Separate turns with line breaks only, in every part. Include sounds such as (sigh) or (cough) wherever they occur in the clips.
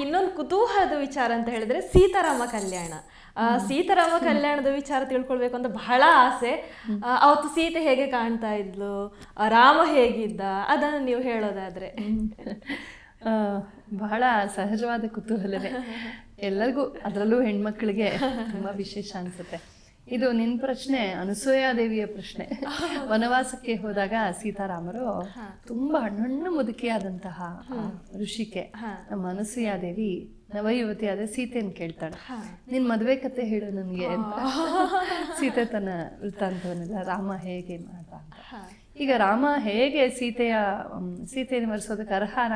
ಇನ್ನೊಂದು ಕುತೂಹಲದ ವಿಚಾರ ಅಂತ ಹೇಳಿದ್ರೆ ಸೀತಾರಾಮ ಕಲ್ಯಾಣ. ಸೀತಾರಾಮ ಕಲ್ಯಾಣದ ವಿಚಾರ ತಿಳ್ಕೊಳ್ಬೇಕು ಅಂತ ಬಹಳ ಆಸೆ. ಅವತ್ತು ಸೀತೆ ಹೇಗೆ ಕಾಣ್ತಾ ಇದ್ಲು? ರಾಮ ಹೇಗಿದ್ದ? ಅದನ್ನು ನೀವು ಹೇಳೋದಾದ್ರೆ.
ಬಹಳ ಸಹಜವಾದ ಕುತೂಹಲವೇ. ಎಲ್ಲರಿಗೂ, ಅದರಲ್ಲೂ ಹೆಣ್ಮಕ್ಳಿಗೆ ತುಂಬಾ ವಿಶೇಷ ಅನ್ಸುತ್ತೆ. ಇದು ನಿನ್ ಪ್ರಶ್ನೆ ಅನಸೂಯಾದೇವಿಯ ಪ್ರಶ್ನೆ. ವನವಾಸಕ್ಕೆ ಹೋದಾಗ ಸೀತಾರಾಮರು ತುಂಬಾ ಹಣ್ಣು ಮುದುಕಿಯಾದಂತಹ ಋಷಿಕೆ. ನಮ್ಮ ಅನಸೂಯಾದೇವಿ ಆದ ಸೀತೆಯನ್ನು ಕೇಳ್ತಾಳೆ. ನಿನ್ ಮದುವೆ ಕತೆ ಹೇಳು ನನಗೆ ಅಂತ. ಸೀತೆ ತನ್ನ ವೃತ್ತಾಂತವನ್ನೆಲ್ಲ ರಾಮ ಹೇಗೆ ಮಾಡ್ದ ಅಂತ ಈಗ ರಾಮ ಹೇಗೆ ಸೀತೆಯ ಸೀತೆಯನ್ನು ಮರೆಸೋದಕ್ಕೆ ಅರ್ಹನ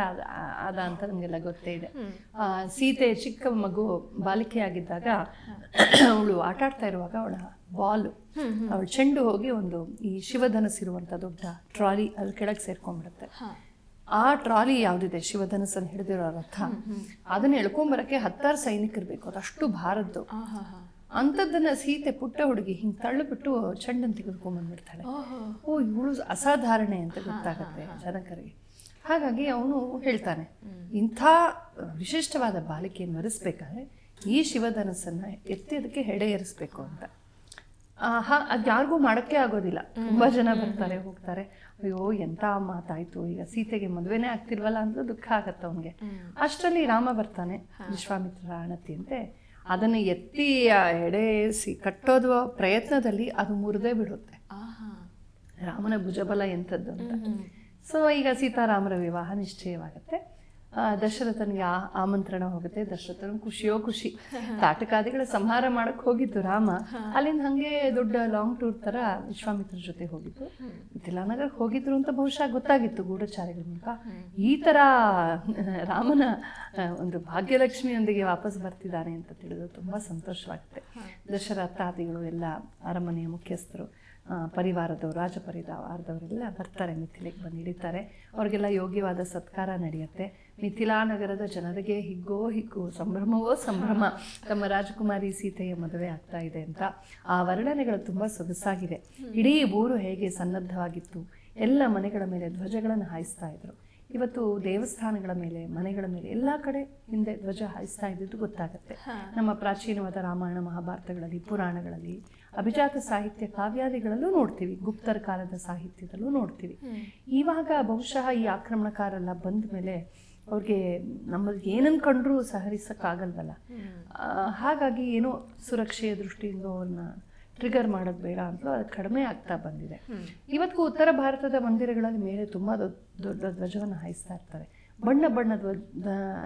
ಆದ ಅಂತ ನಮಗೆಲ್ಲ ಗೊತ್ತೇ ಇದೆ. ಆ, ಸೀತೆ ಚಿಕ್ಕ ಮಗು ಬಾಲಿಕೆಯಾಗಿದ್ದಾಗ ಅವಳು ಆಟ ಆಡ್ತಾ ಇರುವಾಗ ಅವಳ ಬಾಲು ಅವಳು ಚೆಂಡು ಹೋಗಿ ಒಂದು ಈ ಶಿವಧನಸ್ಸಿರುವಂತ ದೊಡ್ಡ ಟ್ರಾಲಿ ಅದ್ರ ಕೆಳಗೆ ಸೇರ್ಕೊಂಡ್ಬಿಡುತ್ತೆ. ಆ ಟ್ರಾಲಿ ಯಾವ್ದಿದೆ? ಶಿವಧನಸ್ಸನ್ನು ಹಿಡಿದಿರೋ ರಥ ಅದನ್ನ ಎಳ್ಕೊಂಬರಕ್ಕೆ ಹತ್ತಾರು ಸೈನಿಕರು ಬೇಕು. ಅದಷ್ಟು ಭಾರದ್ದು. ಅಂಥದ್ದನ್ನ ಸೀತೆ ಪುಟ್ಟ ಹುಡುಗಿ ಹಿಂಗೆ ತಳ್ಳಿಬಿಟ್ಟು ಚೆಂಡನ್ನು ತೆಗೆದುಕೊಂಡ್ಬಂದ್ಬಿಡ್ತಾಳೆ ಓ ಇವಳು ಅಸಾಧಾರಣೆ ಅಂತ ಗೊತ್ತಾಗುತ್ತೆ ಜನಕರಿಗೆ. ಹಾಗಾಗಿ ಅವನು ಹೇಳ್ತಾನೆ ಇಂಥ ವಿಶಿಷ್ಟವಾದ ಬಾಲಿಕೆಯನ್ನು ಒರೆಸ್ಬೇಕಾದ್ರೆ ಈ ಶಿವಧನಸ್ಸನ್ನು ಎತ್ತಿ ಅದಕ್ಕೆ ಹೆಡೆ ಏರಿಸ್ಬೇಕು ಅಂತ. ಆಹಾ ಹಾ- ಅದ್ ಯಾರಿಗೂ ಮಾಡೋಕ್ಕೆ ಆಗೋದಿಲ್ಲ. ತುಂಬಾ ಜನ ಬರ್ತಾರೆ ಹೋಗ್ತಾರೆ. ಅಯ್ಯೋ ಎಂತ ಮಾತಾಯ್ತು ಈಗ ಸೀತೆಗೆ ಮದುವೆನೇ ಆಗ್ತಿಲ್ವಲ್ಲ ಅಂದ್ರೆ ದುಃಖ ಆಗತ್ತೆ ಅವನಿಗೆ. ಅಷ್ಟರಲ್ಲಿ ರಾಮ ಬರ್ತಾನೆ ವಿಶ್ವಾಮಿತ್ರ ಅಣತಿಯಂತೆ ಅದನ್ನು ಎತ್ತಿ ಎಡೆಸಿ ಕಟ್ಟೋದು ಪ್ರಯತ್ನದಲ್ಲಿ ಅದು ಮುರಿದೇ ಬಿಡುತ್ತೆ. ರಾಮನ ಭುಜಬಲ ಎಂಥದ್ದು ಅಂತ. ಸೊ ಈಗ ಸೀತಾರಾಮರ ವಿವಾಹ ನಿಶ್ಚಯವಾಗುತ್ತೆ. ದಶರಥನಿಗೆ ಆ ಆಮಂತ್ರಣ ಹೋಗುತ್ತೆ. ದಶರಥನ ಖುಷಿಯೋ ಖುಷಿ. ತಾಟಕಾದಿಗಳ ಸಂಹಾರ ಮಾಡಕ್ ಹೋಗಿದ್ದು ರಾಮ. ಅಲ್ಲಿಂದ ಹಂಗೆ ದೊಡ್ಡ ಲಾಂಗ್ ಟೂರ್ ತರ ವಿಶ್ವಾಮಿತ್ರ ಜೊತೆ ಹೋಗಿದ್ದು. ಮಿಥಿಲಾನಗರ್ ಹೋಗಿದ್ರು ಅಂತ ಬಹುಶಃ ಗೊತ್ತಾಗಿತ್ತು ಗೂಢಚಾರಿಗಳ ಮೂಲಕ. ಈ ತರ, ರಾಮನ ಒಂದು ಭಾಗ್ಯಲಕ್ಷ್ಮಿಯೊಂದಿಗೆ ವಾಪಸ್ ಬರ್ತಿದ್ದಾನೆ ಅಂತ ತಿಳಿದು ತುಂಬಾ ಸಂತೋಷವಾಗುತ್ತೆ. ದಶರಥಾದಿಗಳು ಎಲ್ಲ ಅರಮನೆಯ ಮುಖ್ಯಸ್ಥರು ಪರಿವಾರದವರು ರಾಜ ಪರಿವಾರದವರೆಲ್ಲ ಬರ್ತಾರೆ, ಮಿಥಿಲೆಗೆ ಬಂದು ಹಿಡಿತಾರೆ. ಅವ್ರಿಗೆಲ್ಲ ಯೋಗ್ಯವಾದ ಸತ್ಕಾರ ನಡೆಯುತ್ತೆ. ಮಿಥಿಲಾ ನಗರದ ಜನರಿಗೆ ಹಿಗ್ಗೋ ಹಿಗ್ಗು ಸಂಭ್ರಮವೋ ಸಂಭ್ರಮ ತಮ್ಮ ರಾಜಕುಮಾರಿ ಸೀತೆಯ ಮದುವೆ ಆಗ್ತಾ ಇದೆ ಅಂತ ಆ ವರ್ಣನೆಗಳು ತುಂಬ ಸೊಗಸಾಗಿದೆ ಇಡೀ ಊರು ಹೇಗೆ ಸನ್ನದ್ಧವಾಗಿತ್ತು ಎಲ್ಲ ಮನೆಗಳ ಮೇಲೆ ಧ್ವಜಗಳನ್ನು ಹಾಯಿಸ್ತಾ ಇದ್ರು. ಇವತ್ತು ದೇವಸ್ಥಾನಗಳ ಮೇಲೆ ಮನೆಗಳ ಮೇಲೆ ಎಲ್ಲ ಕಡೆ ಹಿಂದೆ ಧ್ವಜ ಹಾಯಿಸ್ತಾ ಇದ್ದಿದ್ದು ಗೊತ್ತಾಗುತ್ತೆ. ನಮ್ಮ ಪ್ರಾಚೀನವಾದ ರಾಮಾಯಣ ಮಹಾಭಾರತಗಳಲ್ಲಿ ಪುರಾಣಗಳಲ್ಲಿ ಅಭಿಜಾತ ಸಾಹಿತ್ಯ ಕಾವ್ಯಾದಿಗಳಲ್ಲೂ ನೋಡ್ತೀವಿ ಗುಪ್ತರ ಕಾಲದ ಸಾಹಿತ್ಯದಲ್ಲೂ ನೋಡ್ತೀವಿ. ಇವಾಗ ಬಹುಶಃ ಈ ಆಕ್ರಮಣಕಾರೆಲ್ಲ ಬಂದ ಮೇಲೆ ಅವ್ರಿಗೆ ನಮ್ಮಲ್ಲಿ ಏನನ್ನು ಕಂಡ್ರೂ ಸಹರಿಸೋಕ್ಕಾಗಲ್ವಲ್ಲ? ಹಾಗಾಗಿ ಏನೋ ಸುರಕ್ಷೆಯ ದೃಷ್ಟಿಯಿಂದ ಅವ್ರನ್ನ ಟ್ರಿಗರ್ ಮಾಡೋದು ಬೇಡ ಅಂತಲೂ ಅದು ಕಡಿಮೆ ಆಗ್ತಾ ಬಂದಿದೆ. ಇವತ್ತಿಗೂ ಉತ್ತರ ಭಾರತದ ಮಂದಿರಗಳಲ್ಲಿ ಮೇಲೆ ತುಂಬ ದೊಡ್ಡ ದೊಡ್ಡ ಧ್ವಜವನ್ನು ಹಾಯಿಸ್ತಾ ಇರ್ತಾರೆ. ಬಣ್ಣ ಬಣ್ಣ ಧ್ವಜ-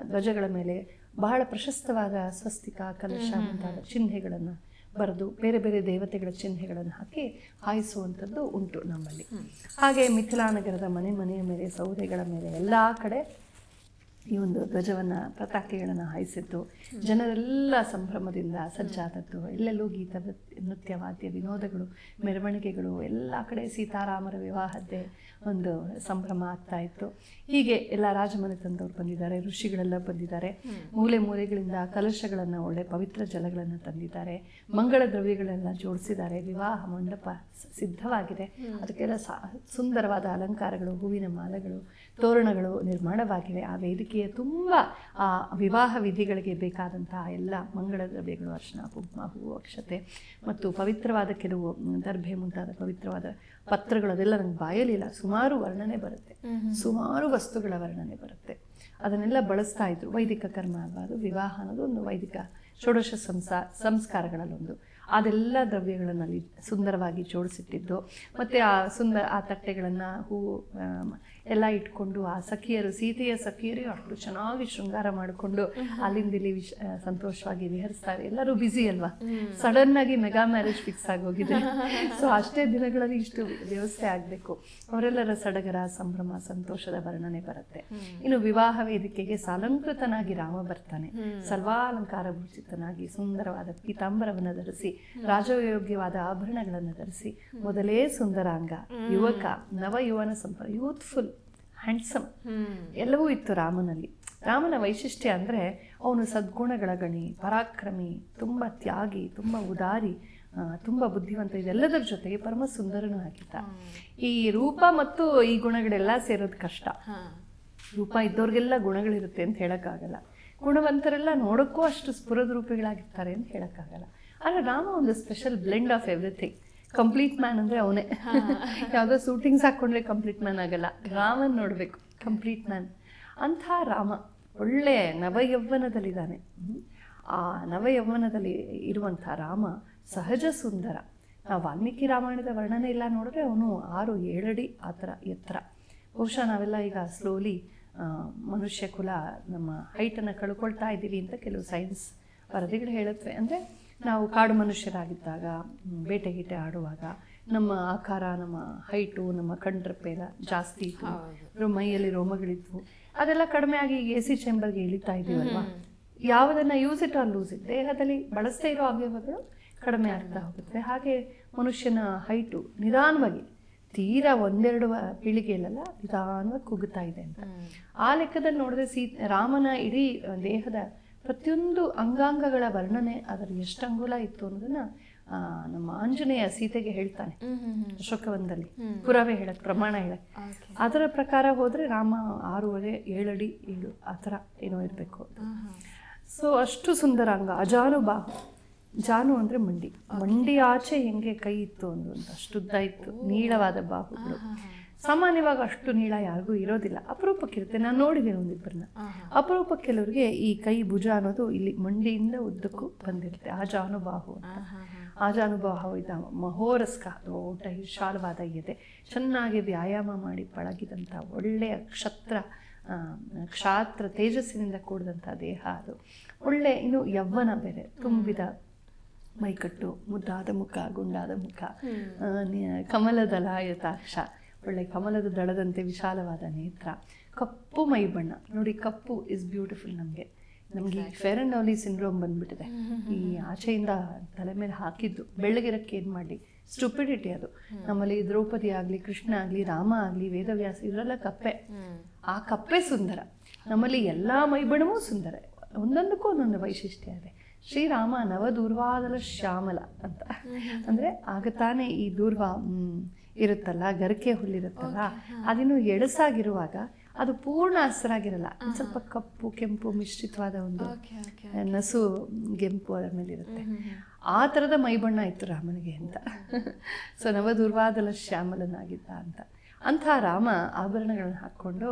ಧ್ವಜಗಳ ಮೇಲೆ ಬಹಳ ಪ್ರಶಸ್ತವಾದ ಸ್ವಸ್ತಿಕ ಕಲಶ ಮುಂತಾದ ಚಿಹ್ನೆಗಳನ್ನು ಬರೆದು ಬೇರೆ ಬೇರೆ ದೇವತೆಗಳ ಚಿಹ್ನೆಗಳನ್ನು ಹಾಕಿ ಹಾಯಿಸುವಂಥದ್ದು ಉಂಟು ನಮ್ಮಲ್ಲಿ. ಹಾಗೆ ಮಿಥಿಲಾನಗರದ ಮನೆ ಮನೆಯ ಮೇಲೆ ಸೌದೆಗಳ ಮೇಲೆ ಎಲ್ಲ ಕಡೆ ಈ ಒಂದು ಧ್ವಜವನ್ನು ಪತಾಕೆಗಳನ್ನು ಹಾಯಿಸಿದ್ದು ಜನರೆಲ್ಲ ಸಂಭ್ರಮದಿಂದ ಸಜ್ಜಾದದ್ದು ಎಲ್ಲೆಲ್ಲೂ ಗೀತ ನೃತ್ಯ- ವಾದ್ಯ ವಿನೋದಗಳು ಮೆರವಣಿಗೆಗಳು ಎಲ್ಲ ಕಡೆ ಸೀತಾರಾಮರ ವಿವಾಹದ್ದೇ ಒಂದು ಸಂಭ್ರಮ ಆಗ್ತಾ ಇತ್ತು. ಹೀಗೆ ಎಲ್ಲ ರಾಜಮನೆತನದವ್ರು ಬಂದಿದ್ದಾರೆ ಋಷಿಗಳೆಲ್ಲ ಬಂದಿದ್ದಾರೆ. ಮೂಲೆ ಮೂಲೆಗಳಿಂದ ಕಲಶಗಳನ್ನು ಒಳ್ಳೆ ಪವಿತ್ರ ಜಲಗಳನ್ನು ತಂದಿದ್ದಾರೆ. ಮಂಗಳ ದ್ರವ್ಯಗಳೆಲ್ಲ ಜೋಡಿಸಿದ್ದಾರೆ. ವಿವಾಹ ಮಂಡಪ ಸಿದ್ಧವಾಗಿದೆ. ಅದಕ್ಕೆಲ್ಲ ಸುಂದರವಾದ ಅಲಂಕಾರಗಳು ಹೂವಿನ ಮಾಲೆಗಳು ತೋರಣಗಳು ನಿರ್ಮಾಣವಾಗಿವೆ. ಆ ವೇದಿಕೆಯ ತುಂಬ ಆ ವಿವಾಹ ವಿಧಿಗಳಿಗೆ ಬೇಕಾದಂತಹ ಎಲ್ಲ ಮಂಗಳ ದ್ರವ್ಯಗಳು ಅರ್ಶನ ಕುಂಕುಮ ಹೂವು ಅಕ್ಷತೆ ಮತ್ತು ಪವಿತ್ರವಾದ ಕೆಲವು ದರ್ಭೆ ಮುಂತಾದ ಪವಿತ್ರವಾದ ಪತ್ರಗಳು ಅದೆಲ್ಲ ನಂಗೆ ಬಾಯಲಿಲ್ಲ ಸುಮಾರು ವರ್ಣನೆ ಬರುತ್ತೆ. ಸುಮಾರು ವಸ್ತುಗಳ ವರ್ಣನೆ ಬರುತ್ತೆ. ಅದನ್ನೆಲ್ಲ ಬಳಸ್ತಾ ಇದ್ರು. ವೈದಿಕ ಕರ್ಮ ಅಲ್ವಾ ಅದು ವಿವಾಹ ಅನ್ನೋದು ಒಂದು ವೈದಿಕ ಷೋಡಶ ಸಂಸಾ ಸಂಸ್ಕಾರಗಳಲ್ಲೊಂದು. ಅದೆಲ್ಲ ದ್ರವ್ಯಗಳನ್ನು ಅಲ್ಲಿ ಸುಂದರವಾಗಿ ಜೋಡಿಸಿಟ್ಟಿದ್ದು. ಮತ್ತು ಆ ಸುಂದರ ಆ ತಟ್ಟೆಗಳನ್ನು ಹೂವು ಎಲ್ಲ ಇಟ್ಕೊಂಡು ಆ ಸಖಿಯರು ಸೀತೆಯ ಸಖಿಯರು ಅಷ್ಟು ಚೆನ್ನಾಗಿ ಶೃಂಗಾರ ಮಾಡಿಕೊಂಡು ಅಲ್ಲಿಂದ ಇಲ್ಲಿ ವಿಶ್ ಸಂತೋಷವಾಗಿ ವಿಹರಿಸ್ತಾರೆ. ಎಲ್ಲರೂ ಬ್ಯುಸಿ ಅಲ್ವಾ? ಸಡನ್ ಆಗಿ ಮೆಗಾ ಮ್ಯಾರೇಜ್ ಫಿಕ್ಸ್ ಆಗೋಗಿದೆ. ಸೊ (laughs) ಅಷ್ಟೇ ದಿನಗಳಲ್ಲಿ ಇಷ್ಟು ವ್ಯವಸ್ಥೆ ಆಗಬೇಕು. ಅವರೆಲ್ಲರ ಸಡಗರ ಸಂಭ್ರಮ ಸಂತೋಷದ ವರ್ಣನೆ ಬರುತ್ತೆ. ಇನ್ನು ವಿವಾಹ ವೇದಿಕೆಗೆ ಸಾಲಂಕೃತನಾಗಿ ರಾಮ ಬರ್ತಾನೆ. ಸರ್ವಾಲಂಕಾರ ಭೂಷಿತನಾಗಿ ಸುಂದರವಾದ ಪೀತಾಂಬರವನ್ನು ಧರಿಸಿ ರಾಜಯೋಗ್ಯವಾದ ಆಭರಣಗಳನ್ನು ಧರಿಸಿ ಮೊದಲೇ ಸುಂದರಾಂಗ ಯುವಕ ನವ ಯುವನ ಸಂಪ ಯೂತ್ಫುಲ್ ಹ್ಯಾಂಡ್ಸಮ್ ಎಲ್ಲವೂ ಇತ್ತು ರಾಮನಲ್ಲಿ. ರಾಮನ ವೈಶಿಷ್ಟ್ಯ ಅಂದರೆ ಅವನು ಸದ್ಗುಣಗಳ ಗಣಿ ಪರಾಕ್ರಮಿ ತುಂಬ ತ್ಯಾಗಿ ತುಂಬ ಉದಾರಿ ತುಂಬ ಬುದ್ಧಿವಂತ. ಇದೆಲ್ಲದರ ಜೊತೆಗೆ ಪರಮ ಸುಂದರನೂ ಆಗಿದ್ದ ಈ ರೂಪ ಮತ್ತು ಈ ಗುಣಗಳೆಲ್ಲ ಸೇರೋದು ಕಷ್ಟ. ರೂಪ ಇದ್ದವ್ರಿಗೆಲ್ಲ ಗುಣಗಳಿರುತ್ತೆ ಅಂತ ಹೇಳೋಕ್ಕಾಗಲ್ಲ. ಗುಣವಂತರೆಲ್ಲ ನೋಡೋಕ್ಕೂ ಅಷ್ಟು ಸ್ಫುರದ ರೂಪಿಗಳಾಗಿರ್ತಾರೆ ಅಂತ ಹೇಳೋಕ್ಕಾಗಲ್ಲ. ಆದರೆ ರಾಮ ಒಂದು special blend of everything complete man ಅಂದರೆ ಅವನೇ. ಯಾವುದೋ ಸೂಟಿಂಗ್ಸ್ ಹಾಕ್ಕೊಂಡ್ರೆ ಕಂಪ್ಲೀಟ್ ಮ್ಯಾನ್ ಆಗಲ್ಲ. ರಾಮನ್ ನೋಡಬೇಕು. ಕಂಪ್ಲೀಟ್ ಮ್ಯಾನ್ ಅಂಥ ರಾಮ ಒಳ್ಳೆ ನವಯೌವನದಲ್ಲಿದ್ದಾನೆ. ಆ ನವಯೌವನದಲ್ಲಿ ಇರುವಂಥ ರಾಮ ಸಹಜ ಸುಂದರ. ನಾವು ವಾಲ್ಮೀಕಿ ರಾಮಾಯಣದ ವರ್ಣನೆ ಇಲ್ಲ ನೋಡಿದ್ರೆ ಅವನು ಆರು ಏಳಡಿ ಆ ಥರ ಎತ್ತರ. ಬಹುಶಃ ನಾವೆಲ್ಲ ಈಗ ಸ್ಲೋಲಿ ಮನುಷ್ಯ ಕುಲ ನಮ್ಮ ಹೈಟನ್ನು ಕಳ್ಕೊಳ್ತಾ ಇದ್ದೀವಿ ಅಂತ ಕೆಲವು ಸೈನ್ಸ್ ವರದಿಗಳು ಹೇಳುತ್ತವೆ. ಅಂದರೆ ನಾವು ಕಾಡು ಮನುಷ್ಯರಾಗಿದ್ದಾಗ ಬೇಟೆ ಗೀಟೆ ಆಡುವಾಗ ನಮ್ಮ ಆಕಾರ ನಮ್ಮ ಹೈಟು ನಮ್ಮ ಕಣ್ರಪ್ಪೆ ಎಲ್ಲ ಜಾಸ್ತಿ ಇತ್ತು. ಮೈಯಲ್ಲಿ ರೋಮಗಳಿದ್ವು. ಅದೆಲ್ಲ ಕಡಿಮೆ ಆಗಿ ಈಗ ಎ ಸಿ ಚೇಂಬರ್ಗೆ ಇಳಿತಾ ಇದೀವಲ್ವಾ ಯಾವುದನ್ನ use it or lose it ದೇಹದಲ್ಲಿ ಬಳಸದೇ ಇರೋ ಅವಯವಗಳು ಕಡಿಮೆ ಆಗ್ತಾ ಹೋಗುತ್ತೆ. ಹಾಗೆ ಮನುಷ್ಯನ ಹೈಟು ನಿಧಾನವಾಗಿ ತೀರಾ ಒಂದೆರಡು ಪೀಳಿಗೆಯಲ್ಲೆಲ್ಲ ನಿಧಾನವಾಗಿ ಕುಗ್ತಾ ಇದೆ ಅಂತ. ಆ ಲೆಕ್ಕದಲ್ಲಿ ನೋಡಿದ್ರೆ ಸೀ ರಾಮನ ಇಡೀ ದೇಹದ ಪ್ರತಿಯೊಂದು ಅಂಗಾಂಗಗಳ ವರ್ಣನೆ ಅದರ ಎಷ್ಟು ಅಂಗುಲ ಇತ್ತು ಅನ್ನೋದನ್ನ ನಮ್ಮ ಆಂಜನೇಯ ಸೀತೆಗೆ ಹೇಳ್ತಾನೆ. ಅಶೋಕವನದಲ್ಲಿ. ಪುರಾವೆ ಹೇಳಕ್ ಪ್ರಮಾಣ ಹೇಳಕ್ ಅದರ ಪ್ರಕಾರ ಹೋದ್ರೆ ರಾಮ ಆರೂವರೆ ಏಳಡಿ ಏಳು ಆ ಥರ ಏನೋ ಇರಬೇಕು ಸೊ ಅಷ್ಟು ಸುಂದರ ಅಂಗ. ಅಜಾನು ಬಾಹು. ಜಾನು ಅಂದ್ರೆ ಮಂಡಿ. ಮಂಡಿ ಆಚೆ ಹೆಂಗೆ ಕೈ ಇತ್ತು ಅಂದ್ರೆ ಅಂತ ಅಷ್ಟುದ್ದ ಇತ್ತು ನೀಳವಾದ ಬಾಹುಗಳು. ಸಾಮಾನ್ಯವಾಗಿ ಅಷ್ಟು ನೀಳ ಯಾರಿಗೂ ಇರೋದಿಲ್ಲ. ಅಪರೂಪಕ್ಕಿರುತ್ತೆ ನಾನು ನೋಡಿದ್ದೀನಿ ಒಂದಿಬ್ಬರನ್ನ. ಅಪರೂಪ ಕೆಲವರಿಗೆ ಈ ಕೈ ಭುಜ ಅನ್ನೋದು ಇಲ್ಲಿ ಮಂಡಿಯಿಂದ ಉದ್ದಕ್ಕೂ ಬಂದಿರುತ್ತೆ. ಆ ಜಾನುಬಾಹು ಅಂತ. ಆ ಜಾನುಬಾಹು ಇದ ಮಹೋರಸ್ಕ ದೊಡ್ಡ ವಿಶಾಲವಾದ ಇದೆ ಚೆನ್ನಾಗಿ ವ್ಯಾಯಾಮ ಮಾಡಿ ಪಳಗಿದಂಥ ಒಳ್ಳೆಯ ಕ್ಷತ್ರ ಕ್ಷಾತ್ರ ತೇಜಸ್ಸಿನಿಂದ ಕೂಡಿದಂಥ ದೇಹ ಅದು. ಒಳ್ಳೆ ಇನ್ನು ಯವ್ವನ ಬೇರೆ. ತುಂಬಿದ ಮೈಕಟ್ಟು ಮುದ್ದಾದ ಮುಖ ಗುಂಡಾದ ಮುಖ ಕಮಲದ ಲಾಯತಾಕ್ಷ ಒಳ್ಳೆ ಕಮಲದ ದಳದಂತೆ ವಿಶಾಲವಾದ ನೇತ್ರ. ಕಪ್ಪು ಮೈ ಬಣ್ಣ ನೋಡಿ ಕಪ್ಪು ಇಸ್ ಬ್ಯೂಟಿಫುಲ್ ನಮಗೆ. ನಮಗೆ ಫೇರ್ ಲವ್ಲಿ ಸಿಂಡ್ರೋಮ್ ಬಂದ್ಬಿಟ್ಟಿದೆ. ಈ ಆಚೆಯಿಂದ ತಲೆ ಮೇಲೆ ಹಾಕಿದ್ದು ಬೆಳ್ಳಗಿರಕ್ಕೆ ಏನು ಮಾಡಲಿ? ಸ್ಟುಪಿಡಿಟಿ ಅದು. ನಮ್ಮಲ್ಲಿ ದ್ರೌಪದಿ ಆಗಲಿ ಕೃಷ್ಣ ಆಗಲಿ ರಾಮ ಆಗಲಿ ವೇದವ್ಯಾಸ ಇವರೆಲ್ಲ ಕಪ್ಪೆ. ಆ ಕಪ್ಪೆ ಸುಂದರ. ನಮ್ಮಲ್ಲಿ ಎಲ್ಲ ಮೈಬಣ್ಣವೂ ಸುಂದರ. ಒಂದೊಂದಕ್ಕೂ ಒಂದೊಂದು ವೈಶಿಷ್ಟ್ಯ ಇದೆ. ಶ್ರೀರಾಮ ನವದೂರ್ವಾದಲ ಶ್ಯಾಮಲ ಅಂತ ಅಂದ್ರೆ ಆಗ ತಾನೇ ಈ ದೂರ್ವ ಇರುತ್ತಲ್ಲ ಗರಿಕೆ ಹುಲ್ಲಿರುತ್ತಲ್ಲ ಅದಿನ್ನು ಎಳಸಾಗಿರುವಾಗ ಅದು ಪೂರ್ಣ ಹಸಿರಾಗಿರಲ್ಲ. ಸ್ವಲ್ಪ ಕಪ್ಪು ಕೆಂಪು ಮಿಶ್ರಿತವಾದ ಒಂದು ನಸು ಗೆಂಪು ಅದರ ಮೇಲೆ ಇರುತ್ತೆ. ಆ ಥರದ ಮೈಬಣ್ಣ ಇತ್ತು ರಾಮನಿಗೆ ಅಂತ. (laughs) ಸೊ ನವದುರ್ವಾದಲ ಶ್ಯಾಮಲನಾಗಿದ್ದ ಅಂತ. ಅಂಥ ರಾಮ ಆಭರಣಗಳನ್ನು ಹಾಕ್ಕೊಂಡು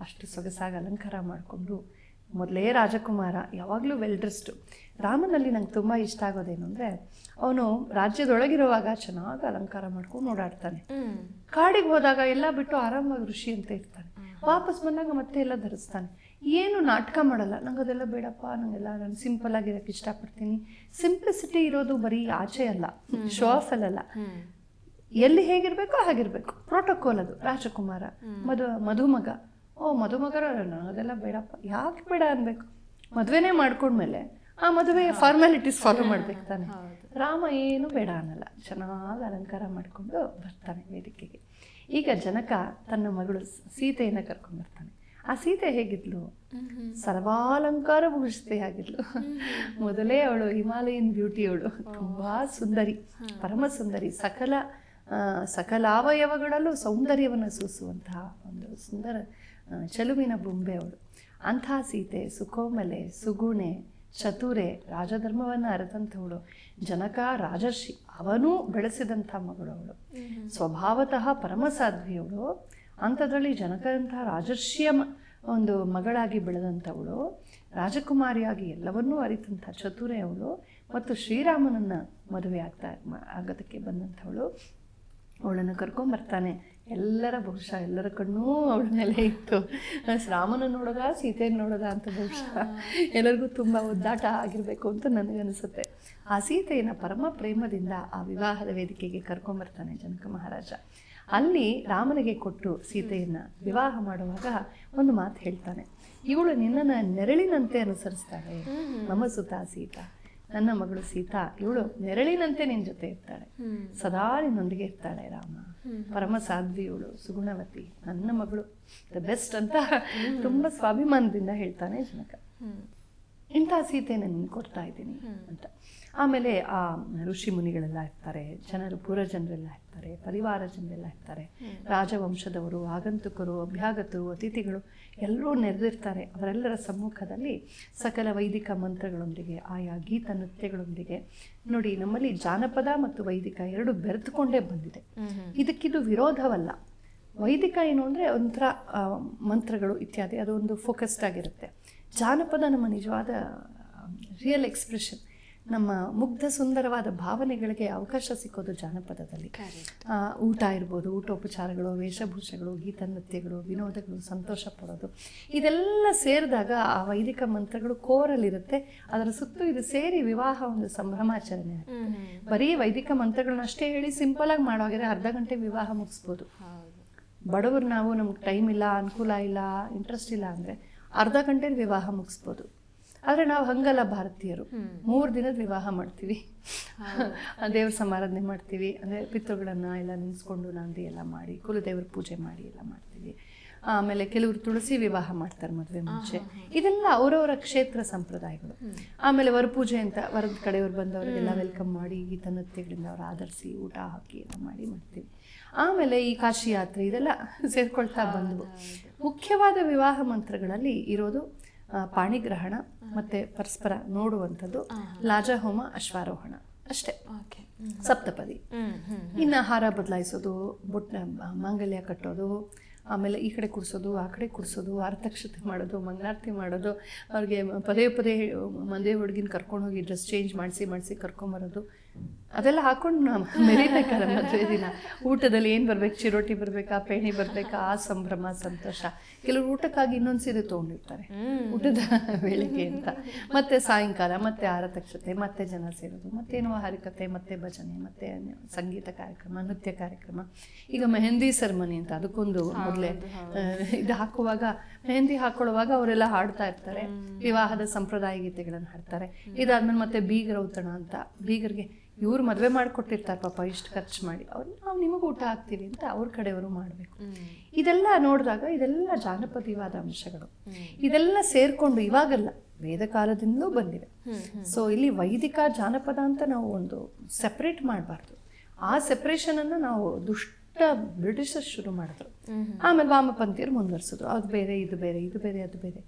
ಅಷ್ಟು ಸೊಗಸಾಗಿ ಅಲಂಕಾರ ಮಾಡಿಕೊಂಡು ಮೊದಲೇ ರಾಜಕುಮಾರ ಯಾವಾಗಲೂ ವೆಲ್ ಡ್ರೆಸ್ಡು ರಾಮನಲ್ಲಿ ನಂಗೆ ತುಂಬ ಇಷ್ಟ ಆಗೋದೇನು ಅಂದರೆ ಅವನು ರಾಜ್ಯದೊಳಗಿರುವಾಗ ಚೆನ್ನಾಗಿ ಅಲಂಕಾರ ಮಾಡ್ಕೊಂಡು ಓಡಾಡ್ತಾನೆ. ಕಾಡಿಗೆ ಹೋದಾಗ ಎಲ್ಲ ಬಿಟ್ಟು ಆರಾಮಾಗಿ ಋಷಿ ಅಂತ ಇರ್ತಾನೆ. ವಾಪಸ್ ಬಂದಾಗ ಮತ್ತೆ ಎಲ್ಲ ಧರಿಸ್ತಾನೆ. ಏನು ನಾಟಕ ಮಾಡಲ್ಲ ನಂಗೆ ಅದೆಲ್ಲ ಬೇಡಪ್ಪ ನಂಗೆಲ್ಲ ನಾನು ಸಿಂಪಲ್ ಆಗಿರೋಕ್ಕೆ ಇಷ್ಟಪಡ್ತೀನಿ. ಸಿಂಪ್ಲಿಸಿಟಿ ಇರೋದು ಬರೀ ಆಚೆ ಅಲ್ಲ ಶೋ ಆಫ್ ಅಲ್ಲ. ಎಲ್ಲಿ ಹೇಗಿರ್ಬೇಕೋ ಹಾಗಿರ್ಬೇಕು. ಪ್ರೋಟೋಕಾಲ್ ಅದು. ರಾಜಕುಮಾರ ಮಧು ಮಧುಮಗ ಓ ಮಧುಮಗರ ಅದೆಲ್ಲ ಬೇಡಪ್ಪ. ಯಾಕೆ ಬೇಡ ಅನ್ಬೇಕು? ಮದುವೆನೇ ಮಾಡ್ಕೊಂಡ್ಮೇಲೆ ಆ ಮದುವೆ ಫಾರ್ಮ್ಯಾಲಿಟೀಸ್ ಫಾಲೋ ಮಾಡ್ಬೇಕು ತಾನೆ. ರಾಮ ಏನು ಬೇಡ ಅನ್ನಲ್ಲ. ಚೆನ್ನಾಗಿ ಅಲಂಕಾರ ಮಾಡಿಕೊಂಡು ಬರ್ತಾನೆ ವೇದಿಕೆಗೆ. ಈಗ ಜನಕ ತನ್ನ ಮಗಳು ಸೀತೆಯನ್ನು ಕರ್ಕೊಂಡು ಬರ್ತಾನೆ. ಆ ಸೀತೆ ಹೇಗಿದ್ಲು? ಸರ್ವಾಲಂಕಾರ ಭೂಷಿತೆಯಾಗಿದ್ಲು ಮೊದಲೇ ಅವಳು ಹಿಮಾಲಯನ್ ಬ್ಯೂಟಿ ಅವಳು. ತುಂಬಾ ಸುಂದರಿ ಪರಮ ಸುಂದರಿ ಸಕಲ ಸಕಲಾವಯವಗಳಲ್ಲೂ ಸೌಂದರ್ಯವನ್ನು ಸೂಸುವಂತಹ ಒಂದು ಸುಂದರ ಚೆಲುವಿನ ಬೊಂಬೆ ಅವಳು ಅಂಥ ಸೀತೆ ಸುಕೋಮಲೆ ಸುಗುಣೆ ಚತುರೆ ರಾಜಧರ್ಮವನ್ನು ಅರೆತಂಥವಳು ಜನಕ ರಾಜರ್ಷಿ ಅವನೂ ಬೆಳೆಸಿದಂಥ ಮಗಳು ಅವಳು. ಸ್ವಭಾವತಃ ಪರಮಸಾಧ್ವಿಯವಳು ಅಂಥದ್ರಲ್ಲಿ ಜನಕದಂಥ ರಾಜರ್ಷಿಯ ಮ- ಒಂದು ಮಗಳಾಗಿ ಬೆಳೆದಂಥವಳು ರಾಜಕುಮಾರಿಯಾಗಿ ಎಲ್ಲವನ್ನೂ ಅರಿತಂಥ ಚತುರೆ ಅವಳು. ಮತ್ತು ಶ್ರೀರಾಮನನ್ನು ಮದುವೆ ಆಗ್ತಾ ಆಗೋದಕ್ಕೆ ಬಂದಂಥವಳು ಅವಳನ್ನು ಕರ್ಕೊಂಬರ್ತಾನೆ. ಎಲ್ಲರ ಬಹುಶಃ ಎಲ್ಲರ ಕಣ್ಣೂ ಅವಳ ಮೇಲೆ ಇತ್ತು. ರಾಮನ ನೋಡೋದ ಸೀತೆಯನ್ನು ನೋಡೋದ ಅಂತ ಬಹುಶಃ ಎಲ್ಲರಿಗೂ ತುಂಬ ಒದ್ದಾಟ ಆಗಿರಬೇಕು ಅಂತ ನನಗನ್ನಿಸುತ್ತೆ ಆ ಸೀತೆಯನ್ನು ಪರಮ ಪ್ರೇಮದಿಂದ ಆ ವಿವಾಹದ ವೇದಿಕೆಗೆ ಕರ್ಕೊಂಬರ್ತಾನೆ ಜನಕ ಮಹಾರಾಜ. ಅಲ್ಲಿ ರಾಮನಿಗೆ ಕೊಟ್ಟು ಸೀತೆಯನ್ನ ವಿವಾಹ ಮಾಡುವಾಗ ಒಂದು ಮಾತು ಹೇಳ್ತಾನೆ. ಇವಳು ನಿನ್ನನ್ನು ನೆರಳಿನಂತೆ ಅನುಸರಿಸ್ತಾಳೆ. ನಮ್ಮ ಸುತ ಸೀತಾ ನನ್ನ ಮಗಳು ಸೀತಾ ಇವಳು ನೆರಳಿನಂತೆ ನಿನ್ನ ಜೊತೆ ಇರ್ತಾಳೆ. ಸದಾ ನಿನ್ನೊಂದಿಗೆ ಇರ್ತಾಳೆ ರಾಮ. ಪರಮ ಸಾಧ್ವಿಯವಳು ಸುಗುಣವತಿ ನನ್ನ ಮಗಳು ದ ಬೆಸ್ಟ್ ಅಂತ ತುಂಬ ಸ್ವಾಭಿಮಾನದಿಂದ ಹೇಳ್ತಾನೆ ಜನಕ. ಇಂಥ ಸೀತೆ ನಾನು ಕೊಡ್ತಾ ಇದ್ದೀನಿ ಅಂತ. ಆಮೇಲೆ ಆ ಋಷಿ ಮುನಿಗಳೆಲ್ಲ ಇರ್ತಾರೆ ಜನರು ಪೂರ ಜನರೆಲ್ಲ ಇರ್ತಾರೆ ಪರಿವಾರ ಜನರೆಲ್ಲ ಇರ್ತಾರೆ ರಾಜವಂಶದವರು ಆಗಂತುಕರು ಅಭ್ಯಾಗತರು ಅತಿಥಿಗಳು ಎಲ್ಲರೂ ನೆರೆದಿರ್ತಾರೆ. ಅವರೆಲ್ಲರ ಸಮ್ಮುಖದಲ್ಲಿ ಸಕಲ ವೈದಿಕ ಮಂತ್ರಗಳೊಂದಿಗೆ ಆಯಾ ಗೀತ ನೃತ್ಯಗಳೊಂದಿಗೆ. ನೋಡಿ ನಮ್ಮಲ್ಲಿ ಜಾನಪದ ಮತ್ತು ವೈದಿಕ ಎರಡು ಬೆರೆತುಕೊಂಡೇ ಬಂದಿದೆ. ಇದಕ್ಕಿದು ವಿರೋಧವಲ್ಲ. ವೈದಿಕ ಏನು ಅಂದರೆ ಒಂಥರ ಮಂತ್ರಗಳು ಇತ್ಯಾದಿ ಅದು ಒಂದು ಫೋಕಸ್ಡ್ ಆಗಿರುತ್ತೆ. ಜಾನಪದ ನಮ್ಮ ನಿಜವಾದ ರಿಯಲ್ ಎಕ್ಸ್ಪ್ರೆಷನ್ ನಮ್ಮ ಮುಗ್ಧ ಸುಂದರವಾದ ಭಾವನೆಗಳಿಗೆ ಅವಕಾಶ ಸಿಕ್ಕೋದು ಜಾನಪದದಲ್ಲಿ. ಊಟ ಇರ್ಬೋದು ಊಟೋಪಚಾರಗಳು ವೇಷಭೂಷಗಳು ಗೀತ ನೃತ್ಯಗಳು ವಿನೋದಗಳು ಸಂತೋಷ ಪಡೋದು. ಇದೆಲ್ಲ ಸೇರಿದಾಗ ಆ ವೈದಿಕ ಮಂತ್ರಗಳು ಕೋರಲ್ಲಿರುತ್ತೆ. ಅದರ ಸುತ್ತು ಇದು ಸೇರಿ ವಿವಾಹ ಒಂದು ಸಂಭ್ರಮಾಚರಣೆ ಆಗುತ್ತೆ. ಬರೀ ವೈದಿಕ ಮಂತ್ರಗಳನ್ನ ಅಷ್ಟೇ ಹೇಳಿ ಸಿಂಪಲ್ ಆಗಿ ಮಾಡೋಗಿದ್ರೆ ಅರ್ಧ ಗಂಟೆ ವಿವಾಹ ಮುಗಿಸ್ಬೋದು. ಬಡವರು ನಾವು ನಮ್ಗೆ ಟೈಮ್ ಇಲ್ಲ ಅನುಕೂಲ ಇಲ್ಲ ಇಂಟ್ರೆಸ್ಟ್ ಇಲ್ಲ ಅಂದರೆ ಅರ್ಧ ಗಂಟೆಲಿ ವಿವಾಹ ಮುಗಿಸ್ಬೋದು. ಆದರೆ ನಾವು ಹಂಗಲ್ಲ ಭಾರತೀಯರು. ಮೂರು ದಿನದ ವಿವಾಹ ಮಾಡ್ತೀವಿ. (laughs) ದೇವ್ರ ಸಮಾರಾಧನೆ ಮಾಡ್ತೀವಿ. ಅಂದರೆ ಪಿತೃಗಳನ್ನು ಎಲ್ಲ ನೆನೆಸ್ಕೊಂಡು ನಂದಿ ಎಲ್ಲ ಮಾಡಿ ಕುಲದೇವ್ರ ಪೂಜೆ ಮಾಡಿ ಎಲ್ಲ ಮಾಡ್ತೀವಿ. ಆಮೇಲೆ ಕೆಲವರು ತುಳಸಿ ವಿವಾಹ ಮಾಡ್ತಾರೆ ಮದುವೆ ಮುಂಚೆ. ಇದೆಲ್ಲ ಅವರವರ ಕ್ಷೇತ್ರ ಸಂಪ್ರದಾಯಗಳು. ಆಮೇಲೆ ವರಪೂಜೆ ಅಂತ ವರದ ಕಡೆಯವ್ರು ಬಂದವರಿಗೆಲ್ಲ ವೆಲ್ಕಮ್ ಮಾಡಿ ಗೀತ ನೃತ್ಯಗಳಿಂದ ಅವ್ರು ಆಧರಿಸಿ ಊಟ ಹಾಕಿ ಎಲ್ಲ ಮಾಡಿ ಮಾಡ್ತೀವಿ. ಆಮೇಲೆ ಈ ಕಾಶಿ ಯಾತ್ರೆ ಇದೆಲ್ಲ (laughs) ಸೇರ್ಕೊಳ್ತಾ ಬಂದವು. ಮುಖ್ಯವಾದ ವಿವಾಹ ಮಂತ್ರಗಳಲ್ಲಿ ಇರೋದು ಪಾಣಿಗ್ರಹಣ ಮತ್ತೆ ಪರಸ್ಪರ ನೋಡುವಂಥದ್ದು ಲಾಜಹೋಮ ಅಶ್ವಾರೋಹಣ ಅಷ್ಟೇ.
ಓಕೆ.
ಸಪ್ತಪದಿ. ಇನ್ನು ಹಾರ ಬದಲಾಯಿಸೋದು ಬೊಟ್ಟ ಮಾಂಗಲ್ಯ ಕಟ್ಟೋದು ಆಮೇಲೆ ಈ ಕಡೆ ಕುಡಿಸೋದು ಆ ಕಡೆ ಕುಡಿಸೋದು ಆರತಕ್ಷತೆ ಮಾಡೋದು ಮಂಗಳಾರತಿ ಮಾಡೋದು ಅವ್ರಿಗೆ ಪದೇ ಪದೇ ಮದುವೆ ಹುಡುಗಿನ ಕರ್ಕೊಂಡು ಹೋಗಿ ಡ್ರೆಸ್ ಚೇಂಜ್ ಮಾಡಿಸಿ ಮಾಡಿಸಿ ಕರ್ಕೊಂಬರೋದು ಅದೆಲ್ಲ ಹಾಕೊಂಡು ಮೆರಿಬೇಕಲ್ಲ ಮದುವೆ ದಿನ. ಊಟದಲ್ಲಿ ಏನು ಬರ್ಬೇಕು? ಚಿರೋಟಿ ಬರಬೇಕಾ? ಪೇಣಿ ಬರಬೇಕಾ? ಆ ಸಂಭ್ರಮ ಸಂತೋಷ. ಕೆಲವರು ಊಟಕ್ಕಾಗಿ ಇನ್ನೊಂದು ಸೀರೆ ತೊಗೊಂಡಿರ್ತಾರೆ. ಊಟದ ವೇಳೆಗೆ ಅಂತ. ಮತ್ತೆ ಸಾಯಂಕಾಲ ಮತ್ತೆ ಆರತಕ್ಷತೆ ಮತ್ತೆ ಜನ ಸೇರೋದು ಮತ್ತೇನೋ ಹರಿಕತೆ ಮತ್ತೆ ಭಜನೆ ಮತ್ತೆ ಸಂಗೀತ ಕಾರ್ಯಕ್ರಮ ನೃತ್ಯ ಕಾರ್ಯಕ್ರಮ. ಈಗ ಮೆಹಂದಿ ಸೆರೆಮನಿ ಅಂತ ಅದಕ್ಕೊಂದು ಮೊದಲೇ ಇದು ಹಾಕುವಾಗ ಮೆಹಂದಿ ಹಾಕೊಳ್ಳುವಾಗ ಅವರೆಲ್ಲ ಹಾಡ್ತಾ ಇರ್ತಾರೆ. ವಿವಾಹದ ಸಂಪ್ರದಾಯ ಗೀತೆಗಳನ್ನು ಹಾಡ್ತಾರೆ. ಇದಾದ್ಮೇಲೆ ಮತ್ತೆ ಬೀಗರ ಉತ್ತಣ ಅಂತ. ಬೀಗರಿಗೆ ಇವ್ರು ಮದುವೆ ಮಾಡಿಕೊಟ್ಟಿರ್ತಾರೆ ಪಾಪ ಇಷ್ಟು ಖರ್ಚು ಮಾಡಿ. ಅವ್ರು ನಾವು ನಿಮಗೆ ಊಟ ಹಾಕ್ತೀವಿ ಅಂತ ಅವ್ರ ಕಡೆಯವರು ಮಾಡಬೇಕು. ಇದೆಲ್ಲ ನೋಡಿದಾಗ ಇದೆಲ್ಲ ಜಾನಪದೀಯವಾದ ಅಂಶಗಳು. ಇದೆಲ್ಲ ಸೇರ್ಕೊಂಡು ಇವಾಗಲ್ಲ ವೇದ ಕಾಲದಿಂದಲೂ ಬಂದಿವೆ ಸೊ ಇಲ್ಲಿ ವೈದಿಕ ಜಾನಪದ ಅಂತ ನಾವು ಒಂದು ಸೆಪ್ರೇಟ್ ಮಾಡಬಾರ್ದು. ಆ ಸೆಪ್ರೇಷನನ್ನು ನಾವು ದುಷ್ಟ ಬ್ರಿಟಿಷರ್ ಶುರು ಮಾಡಿದ್ರು. ಆಮೇಲೆ ವಾಮಪಂಥೀಯರು ಮುಂದುವರ್ಸಿದ್ರು. ಅದು ಬೇರೆ ಇದು ಬೇರೆ ಇದು ಬೇರೆ ಅದು ಬೇರೆ.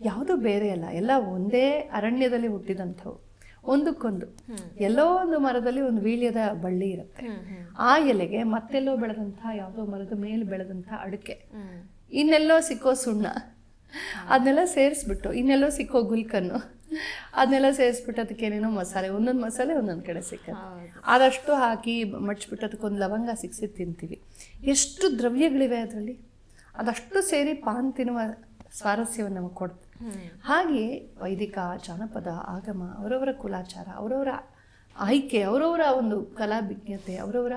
ಯಾವುದೂ ಬೇರೆ ಅಲ್ಲ. ಎಲ್ಲ ಒಂದೇ ಅರಣ್ಯದಲ್ಲಿ ಹುಟ್ಟಿದಂಥವು. ಒಂದಕ್ಕೊಂದು. ಎಲ್ಲೋ ಒಂದು ಮರದಲ್ಲಿ ಒಂದು ವೀಳ್ಯದ ಬಳ್ಳಿ ಇರುತ್ತೆ. ಆ ಎಲೆಗೆ ಮತ್ತೆಲ್ಲೋ ಬೆಳೆದಂತಹ ಯಾವುದೋ ಮರದ ಮೇಲೆ ಬೆಳೆದಂತಹ ಅಡಿಕೆ. ಇನ್ನೆಲ್ಲೋ ಸಿಕ್ಕೋ ಸುಣ್ಣ. ಅದನ್ನೆಲ್ಲ ಸೇರಿಸ್ಬಿಟ್ಟು ಇನ್ನೆಲ್ಲೋ ಸಿಕ್ಕೋ ಗುಲ್ಕನ್ನು. ಅದನ್ನೆಲ್ಲ ಸೇರಿಸ್ಬಿಟ್ಟು ಅದಕ್ಕೆ ಏನೇನೋ ಮಸಾಲೆ ಒಂದೊಂದು ಮಸಾಲೆ ಒಂದೊಂದು ಕಡೆ ಸಿಕ್ಕತ್ತೆ. ಆದಷ್ಟು ಹಾಕಿ ಮಡ್ಚ್ಬಿಟ್ಟು ಅದಕ್ಕೊಂದು ಲವಂಗ ಸಿಕ್ಸಿ ತಿಂತೀವಿ. ಎಷ್ಟು ದ್ರವ್ಯಗಳಿವೆ ಅದರಲ್ಲಿ? ಅದಷ್ಟು ಸೇರಿ ಪಾನ್ ತಿನ್ನುವ ಸ್ವಾರಸ್ಯವನ್ನು ನಮಗೆ ಕೊಡ್ತದೆ ಹಾಗೆ ವೈದಿಕ ಜಾನಪದ ಆಗಮ, ಅವರವರ ಕುಲಾಚಾರ, ಅವರವರ ಆಯ್ಕೆ, ಅವರವರ ಒಂದು ಕಲಾಭಿಜ್ಞತೆ, ಅವರವರ